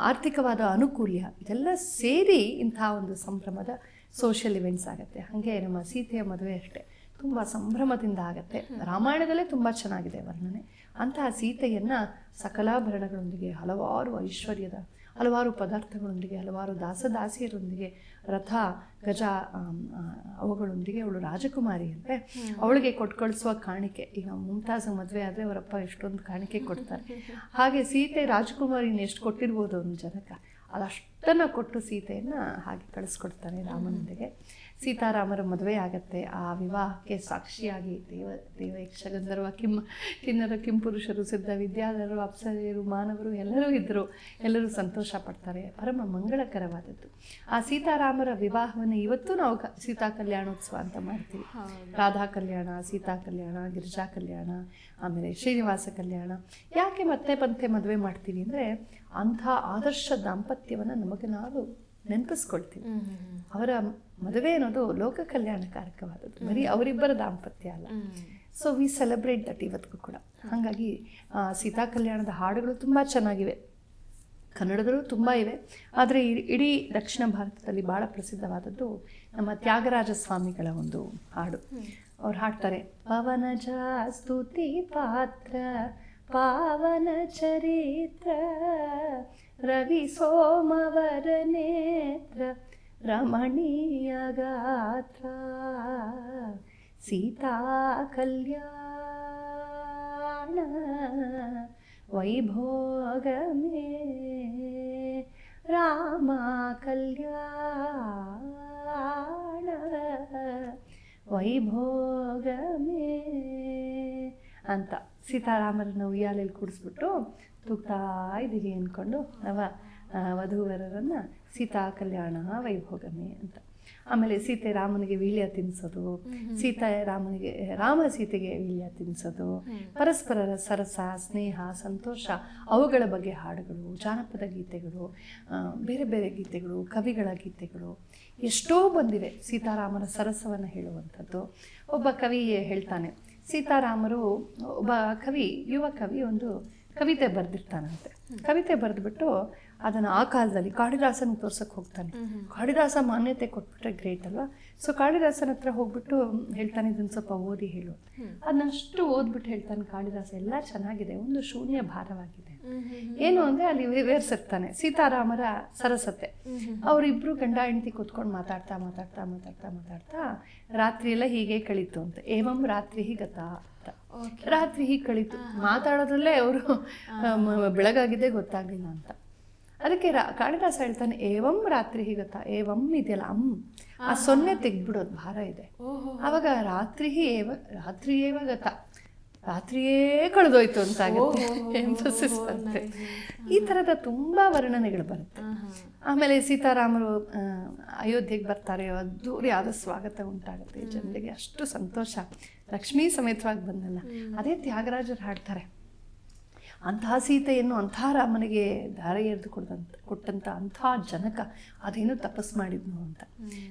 ಆರ್ಥಿಕವಾದ ಅನುಕೂಲ್ಯ, ಇದೆಲ್ಲ ಸೇರಿ ಇಂಥ ಒಂದು ಸಂಭ್ರಮದ ಸೋಷಿಯಲ್ ಇವೆಂಟ್ಸ್ ಆಗುತ್ತೆ. ಹಾಗೆ ನಮ್ಮ ಸೀತೆಯ ಮದುವೆ ಅಷ್ಟೇ. ತುಂಬ ಸಂಭ್ರಮದಿಂದ ಆಗುತ್ತೆ. ರಾಮಾಯಣದಲ್ಲೇ ತುಂಬ ಚೆನ್ನಾಗಿದೆ ವರ್ಣನೆ. ಅಂತಹ ಸೀತೆಯನ್ನು ಸಕಲಾಭರಣಗಳೊಂದಿಗೆ, ಹಲವಾರು ಐಶ್ವರ್ಯದ, ಹಲವಾರು ಪದಾರ್ಥಗಳೊಂದಿಗೆ, ಹಲವಾರು ದಾಸದಾಸಿಯರೊಂದಿಗೆ ರಥ ಗಜ ಅವುಗಳೊಂದಿಗೆ ಅವಳು ರಾಜಕುಮಾರಿ ಅಂದರೆ ಅವಳಿಗೆ ಕೊಟ್ಟು ಕಳಿಸುವ ಕಾಣಿಕೆ. ಈಗ ಮುಮ್ತಾಜ್ ಮದುವೆ ಆದರೆ ಅವರಪ್ಪ ಎಷ್ಟೊಂದು ಕಾಣಿಕೆ ಕೊಡ್ತಾರೆ. ಹಾಗೆ ಸೀತೆ ರಾಜಕುಮಾರಿನ ಎಷ್ಟು ಕೊಟ್ಟಿರ್ಬೋದು ಒಂದು ಜನಕ? ಅದಷ್ಟನ್ನು ಕೊಟ್ಟು ಸೀತೆಯನ್ನು ಹಾಗೆ ಕಳಿಸ್ಕೊಡ್ತಾನೆ ರಾಮನೊಂದಿಗೆ. ಸೀತಾರಾಮರ ಮದುವೆ ಆಗತ್ತೆ. ಆ ವಿವಾಹಕ್ಕೆ ಸಾಕ್ಷಿಯಾಗಿ ದೇವ ದೇವ ಯಕ್ಷಗಂಧರ್ವ ಕಿಮ್ ಕಿನ್ನರ ಕಿಂಪುರುಷರು ಸಿದ್ಧ ವಿದ್ಯಾಧರರು ಅಪ್ಸರೆಯರು ಮಾನವರು ಎಲ್ಲರೂ ಇದ್ದರು ಎಲ್ಲರೂ ಸಂತೋಷ ಪಡ್ತಾರೆ. ಪರಮ ಮಂಗಳಕರವಾದದ್ದು. ಆ ಸೀತಾರಾಮರ ವಿವಾಹವನ್ನು ಇವತ್ತು ನಾವು ಕ- ಸೀತಾ ಕಲ್ಯಾಣೋತ್ಸವ ಅಂತ ಮಾಡ್ತೀವಿ. ರಾಧಾ ಕಲ್ಯಾಣ ಸೀತಾ ಕಲ್ಯಾಣ ಗಿರಿಜಾ ಕಲ್ಯಾಣ ಆಮೇಲೆ ಶ್ರೀನಿವಾಸ ಕಲ್ಯಾಣ. ಯಾಕೆ ಮತ್ತೆ ಪಂತೆ ಮದುವೆ ಮಾಡ್ತೀವಿ ಅಂದರೆ ಅಂಥ ಆದರ್ಶ ದಾಂಪತ್ಯವನ್ನು ನಮಗೆ ನಾವು ನೆನಪಿಸ್ಕೊಳ್ತೀವಿ. ಅವರ ಮದುವೆ ಅನ್ನೋದು ಲೋಕ ಕಲ್ಯಾಣಕಾರಕವಾದದ್ದು. ಬರೀ ಅವರಿಬ್ಬರ ದಾಂಪತ್ಯ ಅಲ್ಲ. ಸೊ ವಿ ಸೆಲೆಬ್ರೇಟ್ ದಟ್ ಇವತ್ತಿಗೂ ಕೂಡ. ಹಾಗಾಗಿ ಸೀತಾ ಕಲ್ಯಾಣದ ಹಾಡುಗಳು ತುಂಬ ಚೆನ್ನಾಗಿವೆ. ಕನ್ನಡದಲ್ಲೂ ತುಂಬ ಇವೆ. ಆದರೆ ಇಡೀ ದಕ್ಷಿಣ ಭಾರತದಲ್ಲಿ ಭಾಳ ಪ್ರಸಿದ್ಧವಾದದ್ದು ನಮ್ಮ ತ್ಯಾಗರಾಜ ಸ್ವಾಮಿಗಳ ಒಂದು ಹಾಡು. ಅವ್ರು ಹಾಡ್ತಾರೆ ಪವನಜ ಸ್ತುತಿ ಪಾತ್ರ पावनचरित्र रविसोमवरनेत्र रमणीयगात्रा सीताकल्याण वैभोगमे रामाकल्याण वैभोगमे अन्त ಸೀತಾರಾಮರನ್ನ ಉಯ್ಯಾಲೆಯಲ್ಲಿ ಕೂಡಿಸ್ಬಿಟ್ಟು ತೂಗ್ತಾ ಇದ್ದೀವಿ ಅಂದ್ಕೊಂಡು ನವ ವಧುವರರನ್ನು ಸೀತಾ ಕಲ್ಯಾಣ ವೈಭೋಗಮಿ ಅಂತ. ಆಮೇಲೆ ಸೀತೆ ರಾಮನಿಗೆ ವೀಳ್ಯ ತಿನ್ಸೋದು ಸೀತಾ ರಾಮನಿಗೆ ರಾಮ ಸೀತೆಗೆ ವೀಳ್ಯ ತಿನ್ನಿಸೋದು ಪರಸ್ಪರರ ಸರಸ ಸ್ನೇಹ ಸಂತೋಷ ಅವುಗಳ ಬಗ್ಗೆ ಹಾಡುಗಳು ಜಾನಪದ ಗೀತೆಗಳು ಬೇರೆ ಬೇರೆ ಗೀತೆಗಳು ಕವಿಗಳ ಗೀತೆಗಳು ಎಷ್ಟೋ ಬಂದಿವೆ ಸೀತಾರಾಮರ ಸರಸವನ್ನು ಹೇಳುವಂಥದ್ದು. ಒಬ್ಬ ಕವಿ ಹೇಳ್ತಾನೆ ಸೀತಾರಾಮರು ಒಬ್ಬ ಕವಿ ಯುವ ಕವಿ ಒಂದು ಕವಿತೆ ಬರೆದಿರ್ತಾನಂತೆ. ಕವಿತೆ ಬರೆದ್ಬಿಟ್ಟು ಅದನ್ನು ಆ ಕಾಲದಲ್ಲಿ ಕಾಳಿದಾಸನ ತೋರ್ಸಕ್ಕೆ ಹೋಗ್ತಾನೆ. ಕಾಳಿದಾಸ ಮಾನ್ಯತೆ ಕೊಟ್ಬಿಟ್ರೆ ಗ್ರೇಟ್ ಅಲ್ವಾ? ಸೊ ಕಾಳಿದಾಸನ ಹತ್ರ ಹೋಗ್ಬಿಟ್ಟು ಹೇಳ್ತಾನೆ ಇದನ್ನು ಸ್ವಲ್ಪ ಓದಿ ಹೇಳು. ಅದನ್ನಷ್ಟು ಓದ್ಬಿಟ್ಟು ಹೇಳ್ತಾನೆ ಕಾಳಿದಾಸ ಎಲ್ಲ ಚೆನ್ನಾಗಿದೆ ಒಂದು ಶೂನ್ಯ ಭಾರವಾಗಿದೆ. ಏನು ಅಂದ್ರೆ ಅಲ್ಲಿ ವಿವರಿಸಿರ್ತಾನೆ ಸೀತಾರಾಮರ ಸರಸತೆ. ಅವರಿಬ್ರು ಗಂಡ ಹೆಂಡತಿ ಕೂತ್ಕೊಂಡು ಮಾತಾಡ್ತಾ ಮಾತಾಡ್ತಾ ಮಾತಾಡ್ತಾ ಮಾತಾಡ್ತಾ ರಾತ್ರಿ ಎಲ್ಲ ಹೀಗೆ ಕಳೀತು ಅಂತ. ಏವಂ ರಾತ್ರಿ ಗತಾ ಅಂತ. ರಾತ್ರಿ ಹೀಗೆ ಕಳೀತು. ಮಾತಾಡೋದ್ರಲ್ಲೇ ಅವರು ಬೆಳಗಾಗಿದೆ ಗೊತ್ತಾಗ್ಲಿಲ್ಲ ಅಂತ. ಅದಕ್ಕೆ ರಾ ಕಾಳಿದಾಸ ಹೇಳ್ತಾನೆ ಏವಂ ರಾತ್ರಿ ಗತ ಏವಂ ಇದೆಯಲ್ಲ ಅಮ್ ಆ ಸೊನ್ನೆ ತೆಗ್ದ್ಬಿಡೋದು ಭಾರ ಇದೆ. ಅವಾಗ ರಾತ್ರಿ ಏವ ರಾತ್ರಿ ಏವ ಗತ ರಾತ್ರಿಯೇ ಕಳೆದೋಯ್ತು ಅಂತ ಎಂಫಸಿಸ್ ಬರುತ್ತೆ ಈ ಥರದ ತುಂಬ ವರ್ಣನೆಗಳು ಬರುತ್ತೆ. ಆಮೇಲೆ ಸೀತಾರಾಮರು ಅಯೋಧ್ಯೆಗೆ ಬರ್ತಾರೆ ಅದ್ದೂರಿಯಾದ ಸ್ವಾಗತ ಉಂಟಾಗುತ್ತೆ ಜನರಿಗೆ. ಅಷ್ಟು ಸಂತೋಷ. ಲಕ್ಷ್ಮೀ ಸಮೇತವಾಗಿ ಬಂದಲ್ಲ. ಅದೇ ತ್ಯಾಗರಾಜರು ಹಾಡ್ತಾರೆ. ಅಂತಹ ಸೀತೆಯನ್ನು ಅಂಥ ರಾಮನಿಗೆ ಧಾರೆ ಎರೆದು ಕೊಟ್ಟಂತ ಕೊಟ್ಟಂಥ ಅಂಥ ಜನಕ ಅದೇನು ತಪಸ್ ಮಾಡಿದ್ನು ಅಂತ.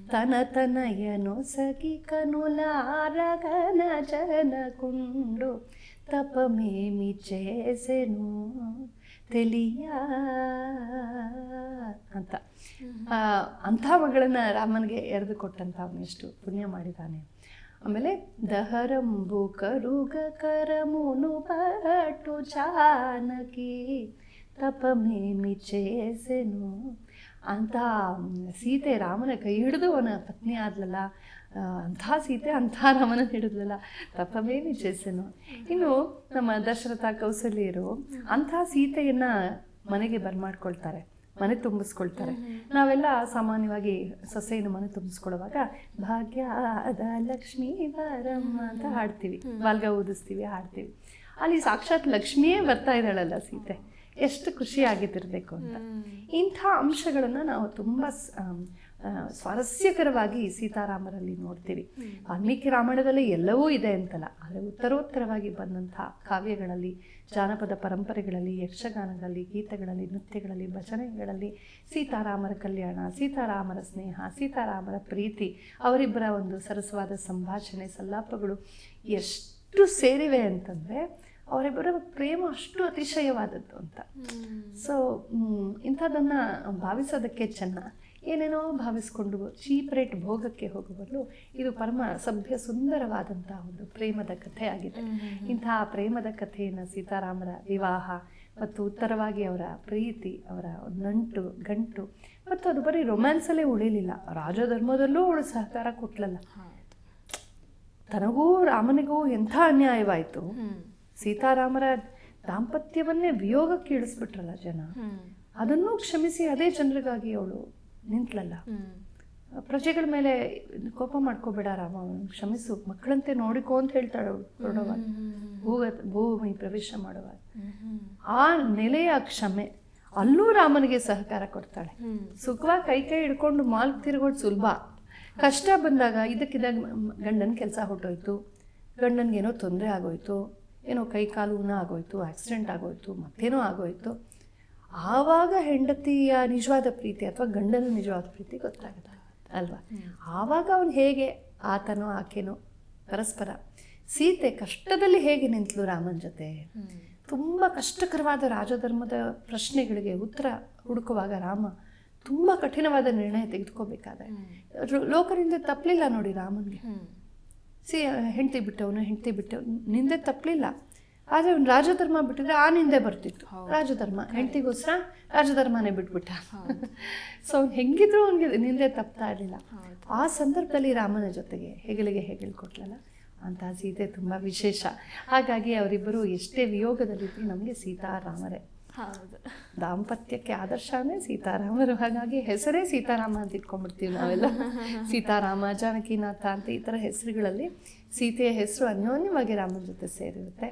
ತನ ತನಯನು ಸಖಿ ಕನುಲಾರಗನ ಜನ ಕುಂಡು ತಪಮೇಮಿ ಚೇಸೆನು ತೆಲಿಯ ಅಂತ. ಅಂಥ ಮಗಳನ್ನು ರಾಮನಿಗೆ ಎರೆದು ಕೊಟ್ಟಂಥ ಅವನೆಷ್ಟು ಪುಣ್ಯ ಮಾಡಿದ್ದಾನೆ ಆಮೇಲೆ ದಹರಂಬು ಕರುಗ ಕರಮುನು ಚಾನಕಿ ಜಾನಕಿ ತಪಮೇಮಿ ಚೇಸೆನು. ಅಂತ ಸೀತೆ ರಾಮನ ಕೈ ಹಿಡಿದು ಅವನ ಪತ್ನಿ ಆದ್ಲಲ್ಲ ಅಂಥ ಸೀತೆ, ಅಂಥ ರಾಮನ ಹಿಡಿದ್ಲಲ್ಲ ತಪಮೇಮಿ ಚೇಸೆನು. ಇನ್ನು ನಮ್ಮ ದಶರಥ ಕೌಸಲ್ಯರು ಅಂಥ ಸೀತೆಯನ್ನು ಮನೆಗೆ ಬರ್ಮಾಡ್ಕೊಳ್ತಾರೆ. ಮನೆ ತುಂಬಿಸ್ಕೊಳ್ತಾರೆ. ನಾವೆಲ್ಲ ಸಾಮಾನ್ಯವಾಗಿ ಸೊಸೆಯನ್ನು ಮನೆ ತುಂಬಿಸ್ಕೊಳ್ಳುವಾಗ ಅದ ಲಕ್ಷ್ಮೀ ವರಮ್ಮ ಅಂತ ಹಾಡ್ತೀವಿ. ಬಾಲ್ಗ ಊದಿಸ್ತೀವಿ ಹಾಡ್ತೀವಿ. ಅಲ್ಲಿ ಸಾಕ್ಷಾತ್ ಲಕ್ಷ್ಮಿಯೇ ಬರ್ತಾ ಇದ್ದಾಳಲ್ಲ ಸೀತೆ. ಎಷ್ಟು ಖುಷಿ ಆಗಿದ್ದಿರ್ಬೇಕು ಅಂತ. ಇಂಥ ಅಂಶಗಳನ್ನು ನಾವು ತುಂಬ ಸ್ವಾರಸ್ಯಕರವಾಗಿ ಸೀತಾರಾಮರಲ್ಲಿ ನೋಡ್ತೀವಿ. ವಾಲ್ಮೀಕಿ ರಾಮಾಯಣದಲ್ಲಿ ಎಲ್ಲವೂ ಇದೆ ಅಂತಲ್ಲ ಆದರೆ ಉತ್ತರೋತ್ತರವಾಗಿ ಬಂದಂಥ ಕಾವ್ಯಗಳಲ್ಲಿ ಜಾನಪದ ಪರಂಪರೆಗಳಲ್ಲಿ ಯಕ್ಷಗಾನಗಳಲ್ಲಿ ಗೀತೆಗಳಲ್ಲಿ ನೃತ್ಯಗಳಲ್ಲಿ ಭಜನೆಗಳಲ್ಲಿ ಸೀತಾರಾಮರ ಕಲ್ಯಾಣ ಸೀತಾರಾಮರ ಸ್ನೇಹ ಸೀತಾರಾಮರ ಪ್ರೀತಿ ಅವರಿಬ್ಬರ ಒಂದು ಸರಸವಾದ ಸಂಭಾಷಣೆ ಸಲ್ಲಾಪಗಳು ಎಷ್ಟು ಸೇರಿವೆ ಅಂತಂದರೆ ಅವರಿಬ್ಬರ ಪ್ರೇಮ ಅಷ್ಟು ಅತಿಶಯವಾದದ್ದು ಅಂತ. ಸೊ ಇಂಥದ್ದನ್ನು ಭಾವಿಸೋದಕ್ಕೆ ಚೆನ್ನ. ಏನೇನೋ ಭಾವಿಸ್ಕೊಂಡು ಚೀಪ್ ರೇಟ್ ಭೋಗಕ್ಕೆ ಹೋಗುವಲು ಇದು ಪರಮ ಸಭ್ಯ ಸುಂದರವಾದಂತಹ ಒಂದು ಪ್ರೇಮದ ಕಥೆ ಆಗಿದೆ. ಇಂತಹ ಪ್ರೇಮದ ಕಥೆಯನ್ನು ಸೀತಾರಾಮರ ವಿವಾಹ ಮತ್ತು ಉತ್ತರವಾಗಿ ಅವರ ಪ್ರೀತಿ ಅವರ ನಂಟು ಗಂಟು ಮತ್ತು ಅದು ಬರೀ ರೊಮ್ಯಾನ್ಸಲ್ಲೇ ಉಳಿಲಿಲ್ಲ. ರಾಜಧರ್ಮದಲ್ಲೂ ಅವಳು ಸಹಕಾರ ಕೊಟ್ಲಲ್ಲ. ತನಗೂ ರಾಮನಿಗೂ ಎಂಥ ಅನ್ಯಾಯವಾಯಿತು? ಸೀತಾರಾಮರ ದಾಂಪತ್ಯವನ್ನೇ ವಿಯೋಗಕ್ಕೆ ಇಳಿಸ್ಬಿಟ್ರಲ್ಲ ಜನ. ಅದನ್ನೂ ಕ್ಷಮಿಸಿ ಅದೇ ಜನರಿಗಾಗಿ ಅವಳು ನಿಂತ್ಲಲ್ಲ. ಪ್ರಜೆಗಳ ಮೇಲೆ ಕೋಪ ಮಾಡ್ಕೋಬೇಡ ರಾಮ ಅವ್ನು ಕ್ಷಮಿಸು ಮಕ್ಕಳಂತೆ ನೋಡಿಕೋ ಅಂತ ಹೇಳ್ತಾಳೆ ಅವಳು ಹೊರಡುವಾಗ ಭೂಗ ಭೂಮಿ ಪ್ರವೇಶ ಮಾಡುವ. ಆ ನೆಲೆಯ ಕ್ಷಮೆ ಅಲ್ಲೂ ರಾಮನಿಗೆ ಸಹಕಾರ ಕೊಡ್ತಾಳೆ. ಸುಖವಾಗಿ ಕೈ ಕೈ ಹಿಡ್ಕೊಂಡು ಮಾಲ್ ತಿರುಗೋದು ಸುಲಭ. ಕಷ್ಟ ಬಂದಾಗ ಇದಕ್ಕಿದ್ದಾಗ ಗಂಡನ ಕೆಲಸ ಹೊಟ್ಟೋಯ್ತು. ಗಂಡನಿಗೇನೋ ತೊಂದರೆ ಆಗೋಯ್ತು. ಏನೋ ಕೈ ಕಾಲು ಆಗೋಯ್ತು ಆಕ್ಸಿಡೆಂಟ್ ಆಗೋಯ್ತು ಮತ್ತೇನೋ ಆಗೋಯ್ತು. ಆವಾಗ ಹೆಂಡತಿಯ ನಿಜವಾದ ಪ್ರೀತಿ ಅಥವಾ ಗಂಡನ ನಿಜವಾದ ಪ್ರೀತಿ ಗೊತ್ತಾಗುತ್ತೆ. ಅಲ್ವಾ? ಆವಾಗ ಅವನು ಹೇಗೆ ಆತನೋ ಆಕೆನೋ ಪರಸ್ಪರ ಸೀತೆ ಕಷ್ಟದಲ್ಲಿ ಹೇಗೆ ನಿಂತಲು ರಾಮನ ಜೊತೆ? ತುಂಬ ಕಷ್ಟಕರವಾದ ರಾಜಧರ್ಮದ ಪ್ರಶ್ನೆಗಳಿಗೆ ಉತ್ತರ ಹುಡುಕುವಾಗ ರಾಮ ತುಂಬ ಕಠಿಣವಾದ ನಿರ್ಣಯ ತೆಗೆದುಕೋಬೇಕಾದ್ರೆ ಲೋಕರಿಂದ ತಪ್ಪಲಿಲ್ಲ ನೋಡಿ ರಾಮನಿಗೆ. ಸಿ ಹೆಂಡತಿ ಬಿಟ್ಟವನು ಹೆಂಡತಿ ಬಿಟ್ಟವನು ನಿಂದೆ ತಪ್ಪಲಿಲ್ಲ ಆದರೆ ಅವ್ನು ರಾಜಧರ್ಮ ಬಿಟ್ಟಿದ್ರೆ ಆ ನಿಂದೆ ಬರ್ತಿತ್ತು. ರಾಜಧರ್ಮ ಹೆಂಡತಿಗೋಸ್ಕರ ರಾಜಧರ್ಮನೇ ಬಿಟ್ಬಿಟ್ಟ. ಸೊ ಅವ್ನು (laughs) ಹೆಂಗಿದ್ರು ಅವನಿಗೆ ನಿಂದೆ ತಪ್ತಾ ಇರಲಿಲ್ಲ. ಆ ಸಂದರ್ಭದಲ್ಲಿ ರಾಮನ ಜೊತೆಗೆ ಹೆಗಲಿಗೆ ಹೆಗಲು ಕೊಟ್ಲಲ್ಲ ಅಂತ ಸೀತೆ ತುಂಬ ವಿಶೇಷ. ಹಾಗಾಗಿ ಅವರಿಬ್ಬರು ಎಷ್ಟೇ ವಿಯೋಗದಲ್ಲಿದ್ರು ನಮಗೆ ಸೀತಾರಾಮರೇ
ಹೌದು.
ದಾಂಪತ್ಯಕ್ಕೆ ಆದರ್ಶನೇ ಸೀತಾರಾಮರು. ಹಾಗಾಗಿ ಹೆಸರೇ ಸೀತಾರಾಮ ಅಂತ ಇಟ್ಕೊಂಡ್ಬಿಡ್ತೀವಿ ನಾವೆಲ್ಲ. (laughs) ಸೀತಾರಾಮ ಜಾನಕಿನಾಥ ಅಂತ ಈ ಥರ ಹೆಸರುಗಳಲ್ಲಿ ಸೀತೆಯ ಹೆಸರು ಅನ್ಯೋನ್ಯವಾಗಿ ರಾಮನ ಜೊತೆ ಸೇರಿರುತ್ತೆ.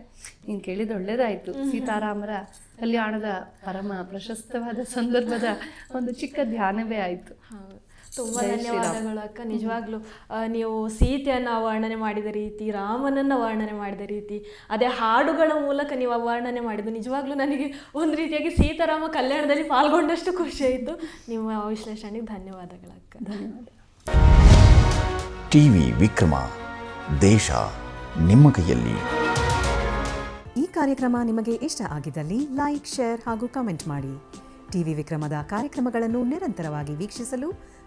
ನೀನು ಕೇಳಿದ ಒಳ್ಳೇದಾಯಿತು. (laughs) ಸೀತಾರಾಮರ ಕಲ್ಯಾಣದ ಪರಮ ಪ್ರಶಸ್ತವಾದ ಸಂದರ್ಭದ ಒಂದು ಚಿಕ್ಕ ಧ್ಯಾನವೇ ಆಯಿತು.
ತುಂಬಾ ಧನ್ಯವಾದಗಳು ಅಕ್ಕ. ನಿಜವಾಗ್ಲೂ ನೀವು ಸೀತೆಯನ್ನ ವರ್ಣನೆ ಮಾಡಿದ ರೀತಿ ರಾಮನನ್ನ ವರ್ಣನೆ ಮಾಡಿದ ರೀತಿ ಅದೇ ಹಾಡುಗಳ ಮೂಲಕ ನೀವು ವರ್ಣನೆ ಮಾಡಿದ್ದು ನಿಜವಾಗ್ಲೂ ನನಗೆ ಒಂದು ರೀತಿಯಾಗಿ ಸೀತಾರಾಮ ಕಲ್ಯಾಣದಲ್ಲಿ ಪಾಲ್ಗೊಂಡಷ್ಟು ಖುಷಿ ಆಯಿತು. ನಿಮ್ಮ ವಿಶ್ಲೇಷಣೆಗೆ ಧನ್ಯವಾದಗಳು ಅಕ್ಕ.
ಧನ್ಯವಾದ.
ಟಿವಿ ವಿಕ್ರಮ ದೇಶ ನಿಮ್ಮ ಕೈಯಲ್ಲಿ.
ಈ ಕಾರ್ಯಕ್ರಮ ನಿಮಗೆ ಇಷ್ಟ ಆಗಿದ್ದಲ್ಲಿ ಲೈಕ್ ಶೇರ್ ಹಾಗೂ ಕಮೆಂಟ್ ಮಾಡಿ. ಟಿವಿ ವಿಕ್ರಮದ ಕಾರ್ಯಕ್ರಮಗಳನ್ನು ನಿರಂತರವಾಗಿ ವೀಕ್ಷಿಸಲು